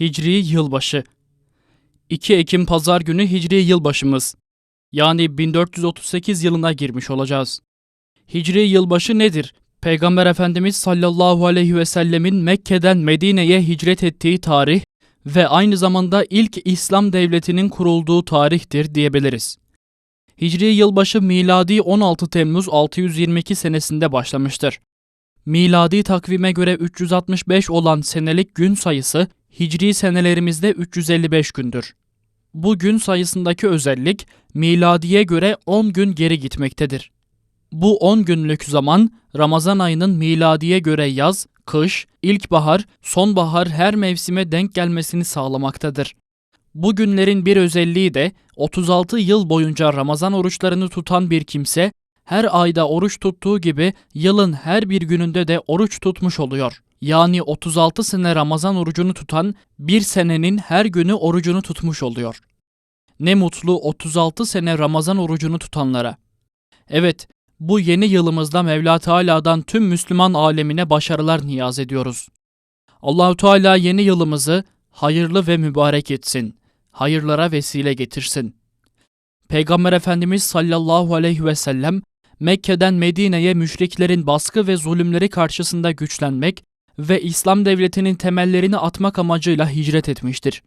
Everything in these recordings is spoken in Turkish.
Hicri yılbaşı 2 Ekim pazar günü Hicri yılbaşımız. Yani 1438 yılına girmiş olacağız. Hicri yılbaşı nedir? Peygamber Efendimiz sallallahu aleyhi ve sellemin Mekke'den Medine'ye hicret ettiği tarih ve aynı zamanda ilk İslam devletinin kurulduğu tarihtir diyebiliriz. Hicri yılbaşı miladi 16 Temmuz 622 senesinde başlamıştır. Miladi takvime göre 365 olan senelik gün sayısı Hicri senelerimizde 355 gündür. Bu gün sayısındaki özellik miladiye göre 10 gün geri gitmektedir. Bu 10 günlük zaman Ramazan ayının miladiye göre yaz, kış, ilkbahar, sonbahar her mevsime denk gelmesini sağlamaktadır. Bu günlerin bir özelliği de 36 yıl boyunca Ramazan oruçlarını tutan bir kimse her ayda oruç tuttuğu gibi yılın her bir gününde de oruç tutmuş oluyor. Yani 36 sene Ramazan orucunu tutan bir senenin her günü orucunu tutmuş oluyor. Ne mutlu 36 sene Ramazan orucunu tutanlara. Evet, bu yeni yılımızda Mevla Teala'dan tüm Müslüman alemine başarılar niyaz ediyoruz. Allahu Teala yeni yılımızı hayırlı ve mübarek etsin. Hayırlara vesile getirsin. Peygamber Efendimiz sallallahu aleyhi ve sellem Mekke'den Medine'ye müşriklerin baskı ve zulümleri karşısında güçlenmek ve İslam devletinin temellerini atmak amacıyla hicret etmiştir.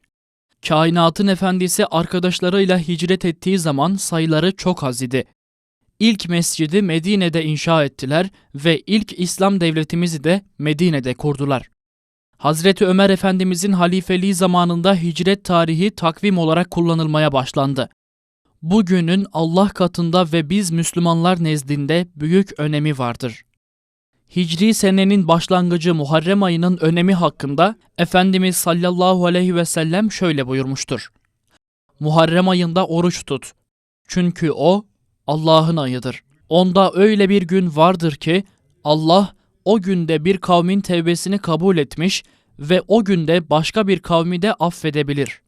Kainatın efendisi arkadaşlarıyla hicret ettiği zaman sayıları çok az idi. İlk mescidi Medine'de inşa ettiler ve ilk İslam devletimizi de Medine'de kurdular. Hazreti Ömer Efendimizin halifeliği zamanında hicret tarihi takvim olarak kullanılmaya başlandı. Bugünün Allah katında ve biz Müslümanlar nezdinde büyük önemi vardır. Hicri senenin başlangıcı Muharrem ayının önemi hakkında Efendimiz sallallahu aleyhi ve sellem şöyle buyurmuştur. Muharrem ayında oruç tut. Çünkü o Allah'ın ayıdır. Onda öyle bir gün vardır ki Allah o günde bir kavmin tevbesini kabul etmiş ve o günde başka bir kavmi de affedebilir.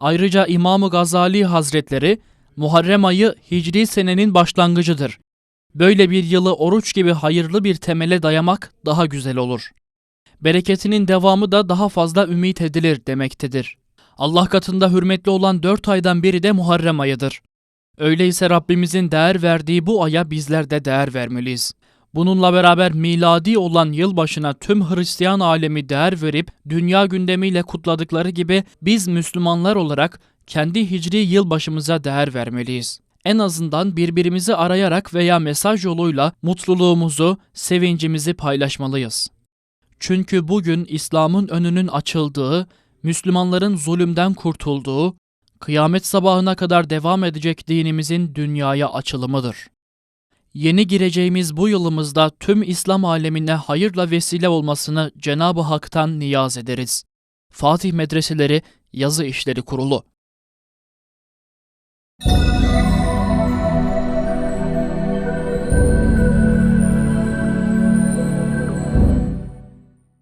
Ayrıca İmam-ı Gazali Hazretleri Muharrem ayı Hicri senenin başlangıcıdır. Böyle bir yılı oruç gibi hayırlı bir temele dayamak daha güzel olur. Bereketinin devamı da daha fazla ümit edilir demektedir. Allah katında hürmetli olan dört aydan biri de Muharrem ayıdır. Öyleyse Rabbimizin değer verdiği bu aya bizler de değer vermeliyiz. Bununla beraber miladi olan yılbaşına tüm Hristiyan alemi değer verip dünya gündemiyle kutladıkları gibi biz Müslümanlar olarak kendi hicri yılbaşımıza değer vermeliyiz. En azından birbirimizi arayarak veya mesaj yoluyla mutluluğumuzu, sevincimizi paylaşmalıyız. Çünkü bugün İslam'ın önünün açıldığı, Müslümanların zulümden kurtulduğu, kıyamet sabahına kadar devam edecek dinimizin dünyaya açılımıdır. Yeni gireceğimiz bu yılımızda tüm İslam alemine hayırla vesile olmasını Cenab-ı Hak'tan niyaz ederiz. Fatih Medreseleri Yazı İşleri Kurulu